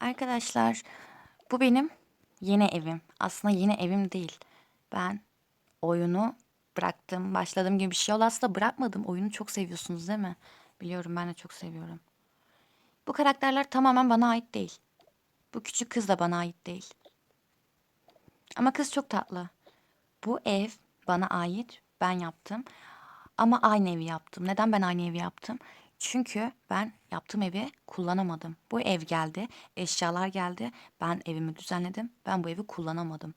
Arkadaşlar bu benim yeni evim. Aslında yeni evim değil. Ben oyunu bıraktım. Başladığım gibi bir şey oldu. Aslında bırakmadım. Oyunu çok seviyorsunuz değil mi? Biliyorum ben de çok seviyorum. Bu karakterler tamamen bana ait değil. Bu küçük kız da bana ait değil. Ama kız çok tatlı. Bu ev bana ait. Ben yaptım. Ama aynı evi yaptım. Neden ben aynı evi yaptım? Çünkü ben yaptığım evi kullanamadım. Bu ev geldi, eşyalar geldi. Ben evimi düzenledim. Ben bu evi kullanamadım.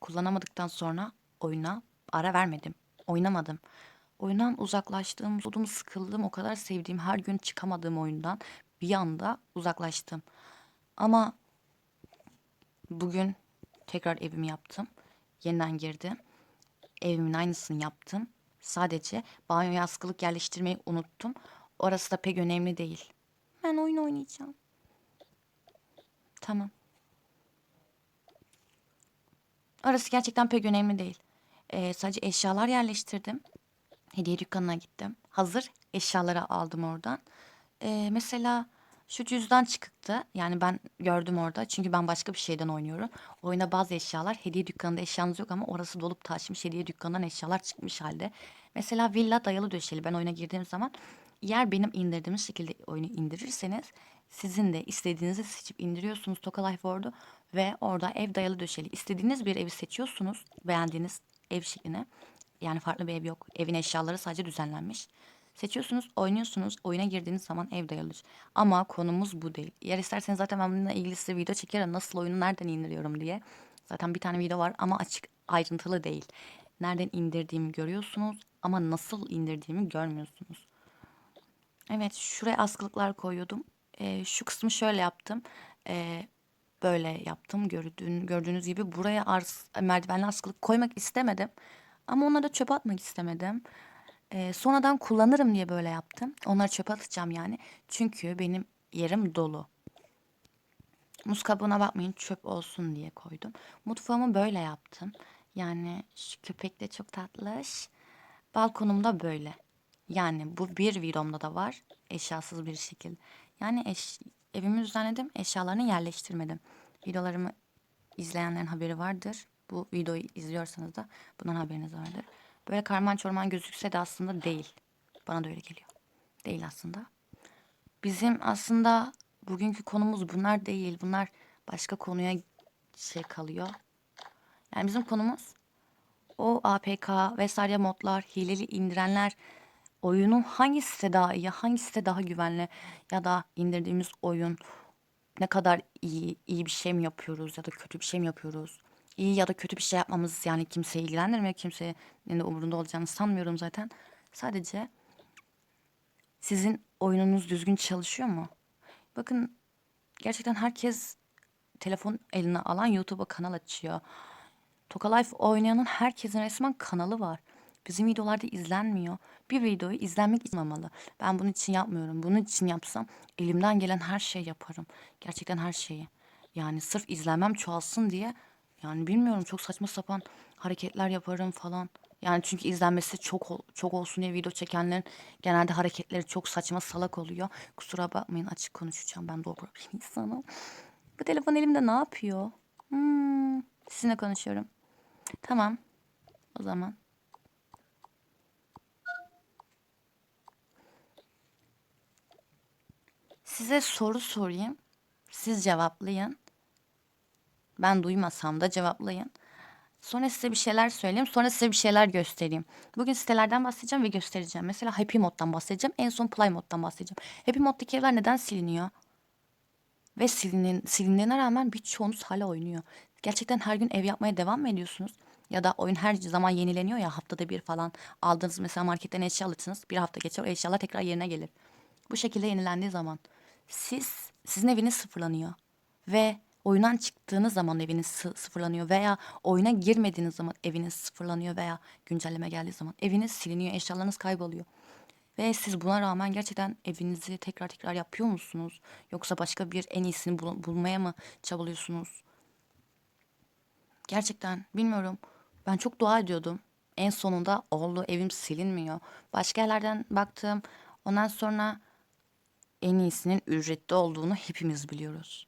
Kullanamadıktan sonra oyuna ara vermedim. Oynamadım. Oyundan uzaklaştım, soğudum, sıkıldım. O kadar sevdiğim, her gün çıkamadığım oyundan bir anda uzaklaştım. Ama bugün tekrar evimi yaptım. Yeniden girdim evimin aynısını yaptım. Sadece banyoya askılık yerleştirmeyi unuttum. Orası da pek önemli değil. Ben oyun oynayacağım. Tamam. Orası gerçekten pek önemli değil. Ee, sadece eşyalar yerleştirdim. Hediye dükkanına gittim. Hazır eşyaları aldım oradan. Ee, mesela şu cüzdan çıktı. Yani ben gördüm orada. Çünkü ben başka bir şeyden oynuyorum. Oyuna bazı eşyalar hediye dükkanında eşyanız yok ama orası dolup taşmış. Hediye dükkanından eşyalar çıkmış halde. Mesela villa dayalı döşeli. Ben oyuna girdiğim zaman eğer benim indirdiğimiz şekilde oyunu indirirseniz sizin de istediğinizi seçip indiriyorsunuz Toka Life World'u ve orada ev dayalı döşeli. İstediğiniz bir evi seçiyorsunuz. Beğendiğiniz ev şeklini. Yani farklı bir ev yok. Evin eşyaları sadece düzenlenmiş. Seçiyorsunuz, oynuyorsunuz. Oyuna girdiğiniz zaman ev dayalı. Ama konumuz bu değil. Eğer isterseniz zaten ben bununla ilgili size video çekerim. Nasıl oyunu nereden indiriyorum diye. Zaten bir tane video var ama açık ayrıntılı değil. Nereden indirdiğimi görüyorsunuz ama nasıl indirdiğimi görmüyorsunuz. Evet şuraya askılıklar koyuyordum. Ee, şu kısmı şöyle yaptım. Ee, böyle yaptım gördüğün, gördüğünüz gibi. Buraya arz, merdivenli askılık koymak istemedim. Ama onları da çöpe atmak istemedim. Ee, sonradan kullanırım diye böyle yaptım. Onları çöpe atacağım yani. Çünkü benim yerim dolu. Muz kabuğuna bakmayın çöp olsun diye koydum. Mutfağımı böyle yaptım. Yani şu köpek de çok tatlış. Balkonum da böyle. Yani bu bir videomda da var. Eşyasız bir şekilde. Yani eş, evimi düzenledim. Eşyalarını yerleştirmedim. Videolarımı izleyenlerin haberi vardır. Bu videoyu izliyorsanız da bundan haberiniz vardır. Böyle karman çorman gözükse de aslında değil. Bana da öyle geliyor. Değil aslında. Bizim aslında bugünkü konumuz bunlar değil. Bunlar başka konuya şey kalıyor. Yani bizim konumuz o APK vesaire modlar, hileli indirenler, oyunun hangi site daha iyi, hangi site daha güvenli ya da indirdiğimiz oyun ne kadar iyi, iyi bir şey mi yapıyoruz ya da kötü bir şey mi yapıyoruz? İyi ya da kötü bir şey yapmamız yani kimseyi ilgilendirmiyor. Kimsenin de umurunda olacağını sanmıyorum zaten. Sadece sizin oyununuz düzgün çalışıyor mu? Bakın gerçekten herkes telefon eline alan YouTube'a kanal açıyor. Toka Life oynayanın herkesin resmen kanalı var. Bizim videolarda izlenmiyor. Bir videoyu izlenmek istememalı. Ben bunun için yapmıyorum. Bunun için yapsam elimden gelen her şeyi yaparım. Gerçekten her şeyi. Yani sırf izlenmem çoğalsın diye yani bilmiyorum çok saçma sapan hareketler yaparım falan. Yani çünkü izlenmesi çok çok olsun diye video çekenlerin genelde hareketleri çok saçma salak oluyor. Kusura bakmayın açık konuşacağım ben dobra bir insanım. Bu telefon elimde ne yapıyor? Hmm, sizinle konuşuyorum. Tamam. O zaman. Size soru sorayım. Siz cevaplayın. Ben duymasam da cevaplayın. Sonra size bir şeyler söyleyeyim. Sonra size bir şeyler göstereyim. Bugün sitelerden bahsedeceğim ve göstereceğim. Mesela Happy Mod'dan bahsedeceğim. En son Play Mod'dan bahsedeceğim. Happy Mod'daki evler neden siliniyor? Ve silinin, silindiğine rağmen birçoğunuz hala oynuyor. Gerçekten her gün ev yapmaya devam mı ediyorsunuz? Ya da oyun her zaman yenileniyor ya haftada bir falan. Aldığınız mesela marketten eşya alırsınız. Bir hafta geçer o eşyalar tekrar yerine gelir. Bu şekilde yenilendiği zaman siz sizin eviniz sıfırlanıyor. Ve oyundan çıktığınız zaman eviniz sı- sıfırlanıyor veya oyuna girmediğiniz zaman eviniz sıfırlanıyor veya güncelleme geldiği zaman eviniz siliniyor, eşyalarınız kayboluyor. Ve siz buna rağmen gerçekten evinizi tekrar tekrar yapıyor musunuz? Yoksa başka bir en iyisini bul- bulmaya mı çabalıyorsunuz? Gerçekten bilmiyorum. Ben çok dua ediyordum. En sonunda oldu. Evim silinmiyor. Başka yerlerden baktım. Ondan sonra en iyisinin ücretli olduğunu hepimiz biliyoruz.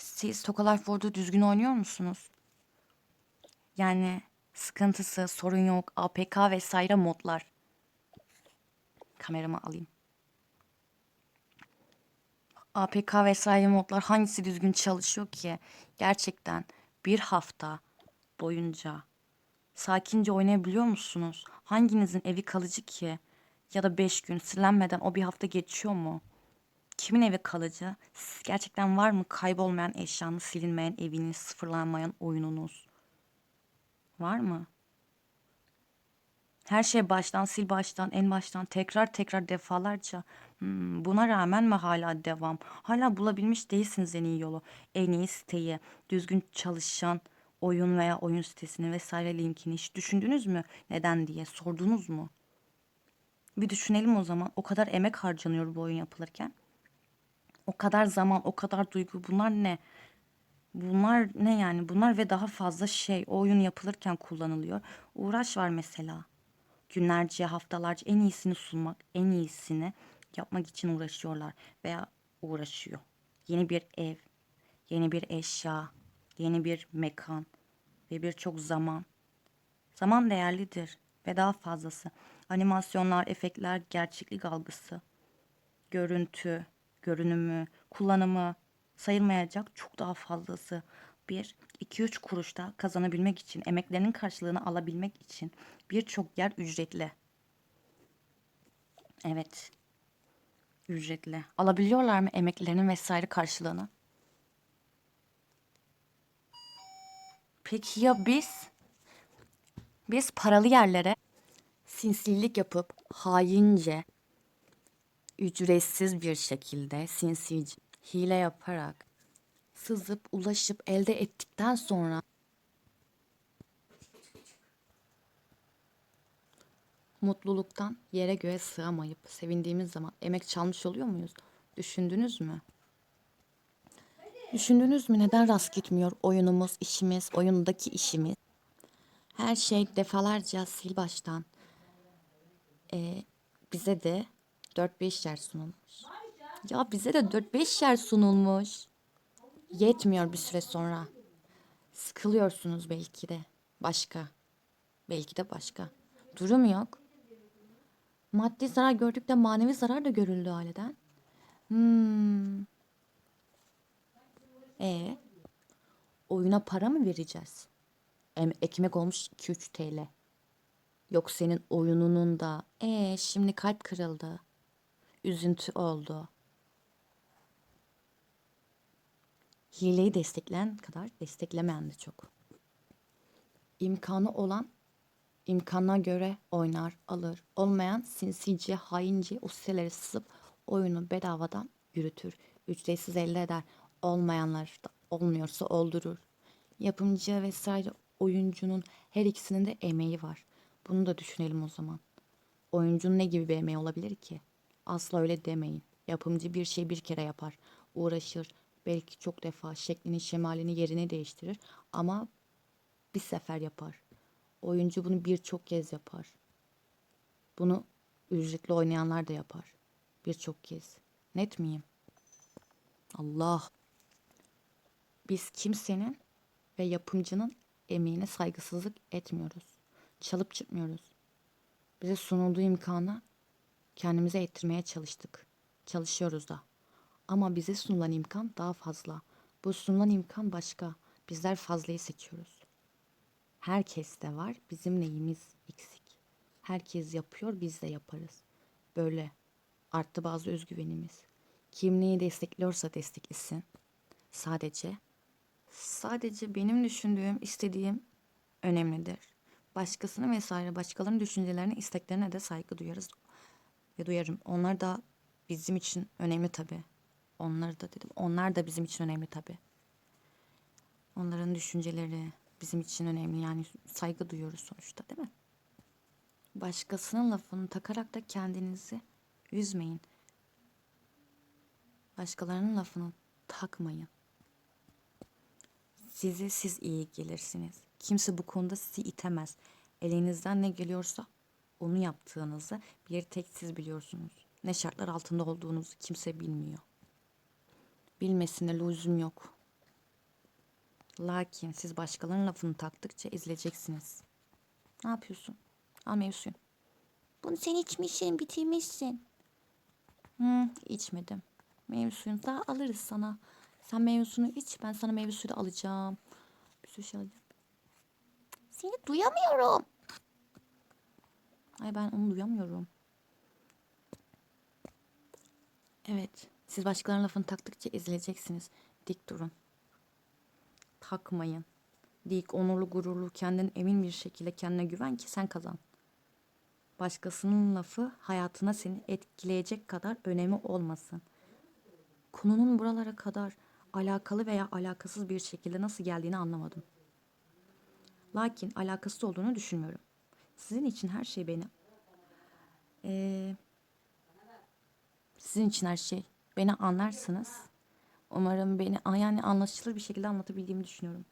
Siz Toka Life World'u düzgün oynuyor musunuz? Yani sıkıntısı, sorun yok, APK vesaire modlar. Kameramı alayım. APK vesaire modlar hangisi düzgün çalışıyor ki? Gerçekten bir hafta boyunca sakince oynayabiliyor musunuz? Hanginizin evi kalıcı ki? Ya da beş gün silenmeden o bir hafta geçiyor mu? Kimin evi kalıcı? Siz gerçekten var mı kaybolmayan eşyanız, silinmeyen eviniz, sıfırlanmayan oyununuz? Var mı? Her şey baştan, sil baştan, en baştan, tekrar tekrar defalarca. Hmm, buna rağmen mi hala devam? Hala bulabilmiş değilsiniz en iyi yolu. En iyi siteyi, düzgün çalışan oyun veya oyun sitesini vesaire linkini hiç düşündünüz mü? Neden diye sordunuz mu? Bir düşünelim o zaman. O kadar emek harcanıyor bu oyun yapılırken. O kadar zaman, o kadar duygu bunlar ne? Bunlar ne yani? Bunlar ve daha fazla şey o oyun yapılırken kullanılıyor. Uğraş var mesela. Günlerce, haftalarca en iyisini sunmak, en iyisini yapmak için uğraşıyorlar veya uğraşıyor. Yeni bir ev, yeni bir eşya, yeni bir mekan ve birçok zaman. Zaman değerlidir ve daha fazlası. Animasyonlar, efektler, gerçeklik algısı görüntü, görünümü, kullanımı sayılmayacak çok daha fazlası. Bir, iki üç kuruşta kazanabilmek için, emeklerinin karşılığını alabilmek için birçok yer ücretli. Evet, ücretli. Alabiliyorlar mı emeklerinin vesaire karşılığını? Peki ya biz? Biz paralı yerlere sinsilik yapıp haince ücretsiz bir şekilde sinsice hile yaparak sızıp ulaşıp elde ettikten sonra mutluluktan yere göğe sığamayıp sevindiğimiz zaman emek çalmış oluyor muyuz? Düşündünüz mü? Düşündünüz mü neden rast gitmiyor oyunumuz, işimiz, oyundaki işimiz? Her şey defalarca sil baştan. Ee, bize de 4-5 yer sunulmuş. Ya bize de 4-5 yer sunulmuş. Yetmiyor bir süre sonra. Sıkılıyorsunuz belki de. Başka. Belki de başka. Durum yok. Maddi zarar gördük de manevi zarar da görüldü haleden. Hmm. E oyuna para mı vereceğiz? Em ekmek olmuş 2-3 TL. Yok senin oyununun da. E şimdi kalp kırıldı. Üzüntü oldu. Hileyi destekleyen kadar desteklemeyen de çok. İmkanı olan imkanına göre oynar, alır. Olmayan sinsice, haince o siteleri sızıp oyunu bedavadan yürütür. Ücretsiz elde eder. Olmayanlar da olmuyorsa oldurur. Yapımcı vesaire oyuncunun her ikisinin de emeği var. Bunu da düşünelim o zaman. Oyuncunun ne gibi bir emeği olabilir ki? Asla öyle demeyin. Yapımcı bir şey bir kere yapar. Uğraşır. Belki çok defa şeklini, şemalini, yerini değiştirir. Ama bir sefer yapar. Oyuncu bunu birçok kez yapar. Bunu ücretli oynayanlar da yapar. Birçok kez. Net miyim? Allah. Biz kimsenin ve yapımcının emeğine saygısızlık etmiyoruz. Çalıp çıkmıyoruz. Bize sunulduğu imkanı kendimize ettirmeye çalıştık. Çalışıyoruz da. Ama bize sunulan imkan daha fazla. Bu sunulan imkan başka. Bizler fazlayı seçiyoruz. Herkes de var. Bizim neyimiz eksik. Herkes yapıyor, biz de yaparız. Böyle arttı bazı özgüvenimiz. Kim neyi destekliyorsa desteklesin. Sadece sadece benim düşündüğüm, istediğim önemlidir. Başkasının vesaire başkalarının düşüncelerine, isteklerine de saygı duyarız ve duyarım. Onlar da bizim için önemli tabii. Onları da dedim. Onlar da bizim için önemli tabii. Onların düşünceleri bizim için önemli. Yani saygı duyuyoruz sonuçta değil mi? Başkasının lafını takarak da kendinizi üzmeyin. Başkalarının lafını takmayın. Size siz iyi gelirsiniz. Kimse bu konuda sizi itemez. Elinizden ne geliyorsa onu yaptığınızı bir tek siz biliyorsunuz. Ne şartlar altında olduğunuzu kimse bilmiyor. Bilmesine lüzum yok. Lakin siz başkalarının lafını taktıkça ezileceksiniz. Ne yapıyorsun? Al meyve suyunu. Bunu sen içmişsin, bitirmişsin. Hı, içmedim. Meyve suyunu da alırız sana. Sen meyve suyunu iç, ben sana meyve alacağım. Bir sürü şey alacağım. Seni duyamıyorum. Ay ben onu duyamıyorum. Evet, siz başkalarının lafını taktıkça ezileceksiniz. Dik durun. Takmayın. Dik, onurlu, gururlu, kendin emin bir şekilde kendine güven ki sen kazan. Başkasının lafı hayatına seni etkileyecek kadar önemi olmasın. Konunun buralara kadar alakalı veya alakasız bir şekilde nasıl geldiğini anlamadım. Lakin alakasız olduğunu düşünmüyorum. Sizin için her şey beni... Ee, sizin için her şey. Beni anlarsınız. Umarım beni yani anlaşılır bir şekilde anlatabildiğimi düşünüyorum.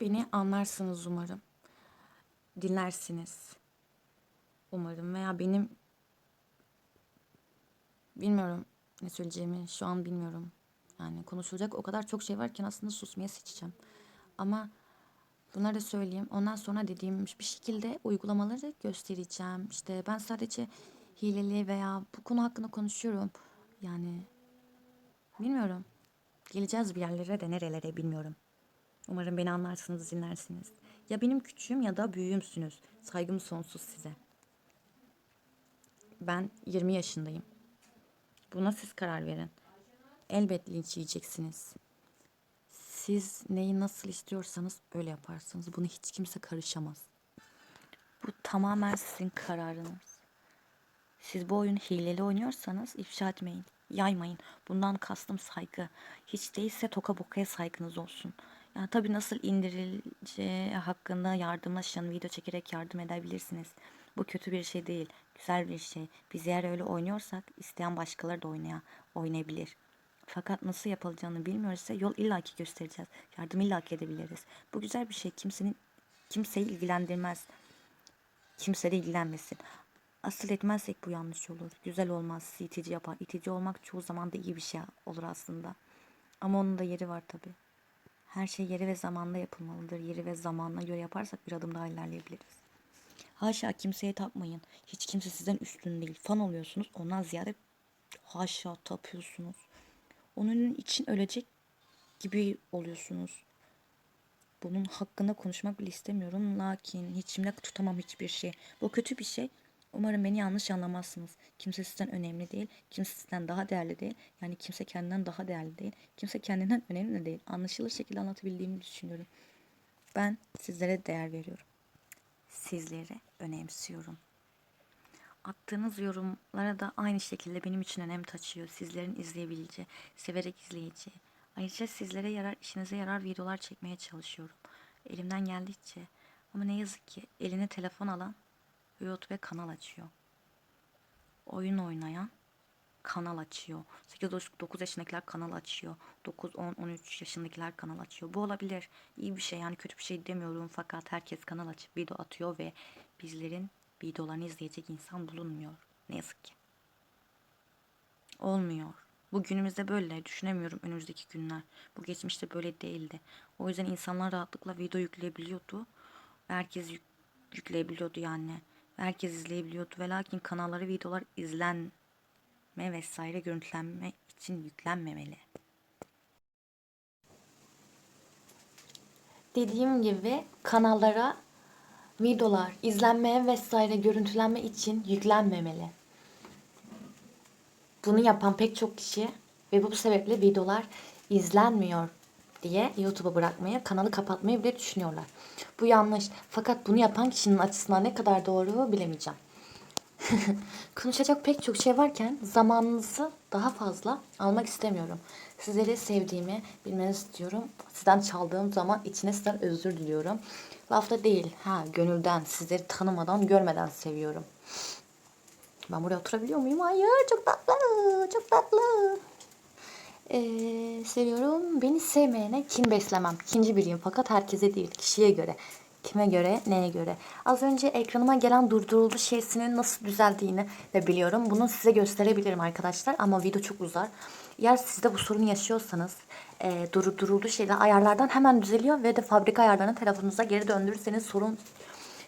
Beni anlarsınız umarım. Dinlersiniz. Umarım veya benim bilmiyorum ne söyleyeceğimi şu an bilmiyorum. Yani konuşulacak o kadar çok şey varken aslında susmaya seçeceğim. Ama bunları da söyleyeyim. Ondan sonra dediğim bir şekilde uygulamaları göstereceğim. İşte ben sadece hileli veya bu konu hakkında konuşuyorum. Yani bilmiyorum. Geleceğiz bir yerlere de nerelere bilmiyorum. Umarım beni anlarsınız, dinlersiniz. Ya benim küçüğüm ya da büyüğümsünüz. Saygım sonsuz size. Ben 20 yaşındayım. Buna siz karar verin. Elbet linç yiyeceksiniz. Siz neyi nasıl istiyorsanız öyle yaparsınız. Bunu hiç kimse karışamaz. Bu tamamen sizin kararınız. Siz bu oyunu hileli oynuyorsanız ifşa etmeyin. Yaymayın. Bundan kastım saygı. Hiç değilse toka bokaya saygınız olsun. Yani tabii nasıl indirileceği hakkında yardımlaşın, video çekerek yardım edebilirsiniz. Bu kötü bir şey değil, güzel bir şey. Biz eğer öyle oynuyorsak isteyen başkaları da oynaya, oynayabilir. Fakat nasıl yapılacağını bilmiyorsa yol illaki göstereceğiz. Yardım illaki edebiliriz. Bu güzel bir şey. Kimsenin kimseyi ilgilendirmez. Kimse de ilgilenmesin. Asıl etmezsek bu yanlış olur. Güzel olmaz, sizi yapar. İtici olmak çoğu zaman da iyi bir şey olur aslında. Ama onun da yeri var tabii. Her şey yeri ve zamanla yapılmalıdır. Yeri ve zamanla göre yaparsak bir adım daha ilerleyebiliriz. Haşa kimseye tapmayın. Hiç kimse sizden üstün değil. Fan oluyorsunuz. Ondan ziyade haşa tapıyorsunuz. Onun için ölecek gibi oluyorsunuz. Bunun hakkında konuşmak bile istemiyorum. Lakin içimde tutamam hiçbir şey. Bu kötü bir şey. Umarım beni yanlış anlamazsınız. Kimse sizden önemli değil. Kimse sizden daha değerli değil. Yani kimse kendinden daha değerli değil. Kimse kendinden önemli de değil. Anlaşılır şekilde anlatabildiğimi düşünüyorum. Ben sizlere değer veriyorum. Sizleri önemsiyorum. Attığınız yorumlara da aynı şekilde benim için önem taşıyor. Sizlerin izleyebileceği, severek izleyeceği. Ayrıca sizlere yarar, işinize yarar videolar çekmeye çalışıyorum. Elimden geldikçe. Ama ne yazık ki eline telefon alan YouTube kanal açıyor. Oyun oynayan kanal açıyor. 8-9 yaşındakiler kanal açıyor. 9-10-13 yaşındakiler kanal açıyor. Bu olabilir. İyi bir şey yani kötü bir şey demiyorum. Fakat herkes kanal açıp video atıyor ve bizlerin videolarını izleyecek insan bulunmuyor. Ne yazık ki. Olmuyor. Bu günümüzde böyle düşünemiyorum önümüzdeki günler. Bu geçmişte böyle değildi. O yüzden insanlar rahatlıkla video yükleyebiliyordu. Herkes yük, yükleyebiliyordu yani. Herkes izleyebiliyordu ve lakin kanalları videolar izlenme vesaire görüntülenme için yüklenmemeli. Dediğim gibi kanallara videolar izlenmeye vesaire görüntülenme için yüklenmemeli. Bunu yapan pek çok kişi ve bu sebeple videolar izlenmiyor diye YouTube'a bırakmayı, kanalı kapatmayı bile düşünüyorlar. Bu yanlış. Fakat bunu yapan kişinin açısından ne kadar doğru bilemeyeceğim. Konuşacak pek çok şey varken zamanınızı daha fazla almak istemiyorum. Sizleri sevdiğimi bilmenizi istiyorum. Sizden çaldığım zaman içine sizden özür diliyorum. Lafta değil. Ha gönülden. Sizleri tanımadan, görmeden seviyorum. Ben buraya oturabiliyor muyum? Hayır. Çok tatlı. Çok tatlı. Ee, seviyorum. Beni sevmeyene kin beslemem. Kinci biriyim fakat herkese değil. Kişiye göre. Kime göre, neye göre. Az önce ekranıma gelen durduruldu şeysinin nasıl düzeldiğini de biliyorum. Bunu size gösterebilirim arkadaşlar ama video çok uzar. Eğer siz de bu sorunu yaşıyorsanız e, durduruldu şeyler ayarlardan hemen düzeliyor ve de fabrika ayarlarını telefonunuza geri döndürürseniz sorun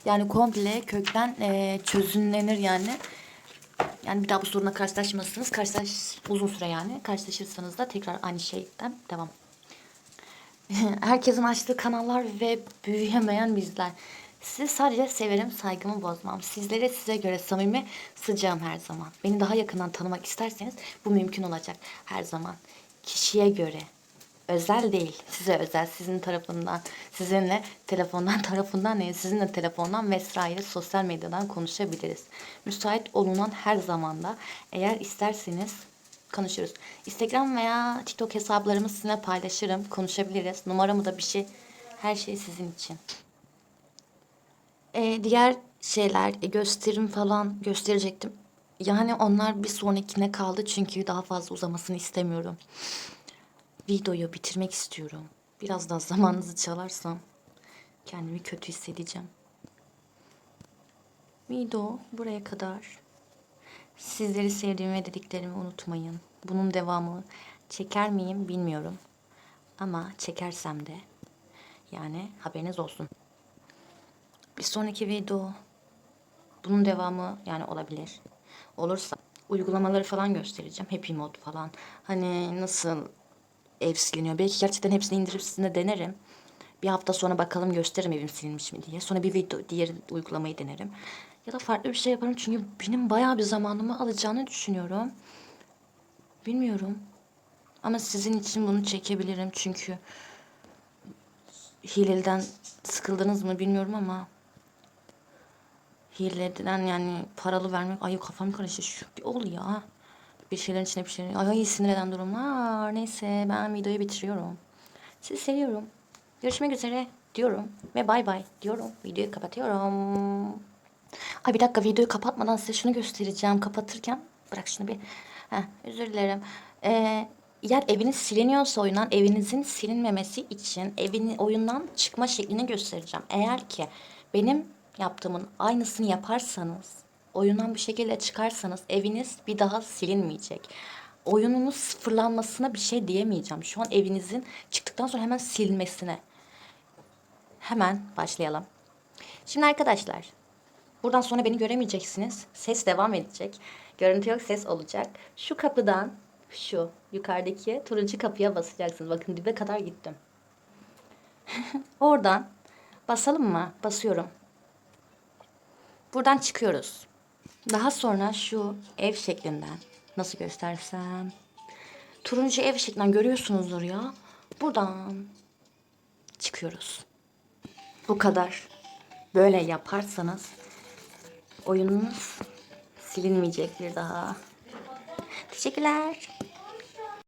yani komple kökten e, çözümlenir yani. Yani bir daha bu sorunla karşılaşmazsınız. Karşılaş uzun süre yani. Karşılaşırsanız da tekrar aynı şeyden devam. Herkesin açtığı kanallar ve büyüyemeyen bizler. Sizi sadece severim, saygımı bozmam. Sizlere size göre samimi, sıcağım her zaman. Beni daha yakından tanımak isterseniz bu mümkün olacak her zaman. Kişiye göre. Özel değil, size özel, sizin tarafından, sizinle telefondan tarafından değil, sizinle telefondan vesaire sosyal medyadan konuşabiliriz. Müsait olunan her zamanda eğer isterseniz konuşuruz. Instagram veya TikTok hesaplarımı sizinle paylaşırım. Konuşabiliriz. Numaramı da bir şey. Her şey sizin için. Ee, diğer şeyler e, gösterim falan gösterecektim. Yani onlar bir sonrakine kaldı çünkü daha fazla uzamasını istemiyorum. Videoyu bitirmek istiyorum. Biraz daha zamanınızı çalarsam kendimi kötü hissedeceğim. Video buraya kadar. Sizleri sevdiğimi ve dediklerimi unutmayın. Bunun devamı çeker miyim bilmiyorum. Ama çekersem de yani haberiniz olsun. Bir sonraki video bunun devamı yani olabilir. Olursa uygulamaları falan göstereceğim. Happy Mode falan. Hani nasıl ev siliniyor. Belki gerçekten hepsini indirip sizinle denerim. Bir hafta sonra bakalım gösteririm evim silinmiş mi diye. Sonra bir video diğer uygulamayı denerim. Ya da farklı bir şey yaparım çünkü benim bayağı bir zamanımı alacağını düşünüyorum. Bilmiyorum. Ama sizin için bunu çekebilirim çünkü hileden sıkıldınız mı bilmiyorum ama hileden yani paralı vermek ay kafam karıştı şu bir ol ya. Bir şeylerin içine bir şey. Ay sinir eden durumlar. Neyse ben videoyu bitiriyorum. Sizi seviyorum. Görüşmek üzere diyorum ve bay bay diyorum. Videoyu kapatıyorum. Ay bir dakika videoyu kapatmadan size şunu göstereceğim. Kapatırken bırak şunu bir. Heh, özür dilerim. Ee, eğer eviniz siliniyorsa oyundan evinizin silinmemesi için evin oyundan çıkma şeklini göstereceğim. Eğer ki benim yaptığımın aynısını yaparsanız oyundan bir şekilde çıkarsanız eviniz bir daha silinmeyecek. Oyununun sıfırlanmasına bir şey diyemeyeceğim. Şu an evinizin çıktıktan sonra hemen silmesine. Hemen başlayalım. Şimdi arkadaşlar buradan sonra beni göremeyeceksiniz. Ses devam edecek. Görüntü yok ses olacak. Şu kapıdan şu yukarıdaki turuncu kapıya basacaksınız. Bakın dibe kadar gittim. Oradan basalım mı? Basıyorum. Buradan çıkıyoruz. Daha sonra şu ev şeklinden nasıl göstersem turuncu ev şeklinden görüyorsunuzdur ya. Buradan çıkıyoruz. Bu kadar. Böyle yaparsanız oyununuz silinmeyecektir daha. Teşekkürler.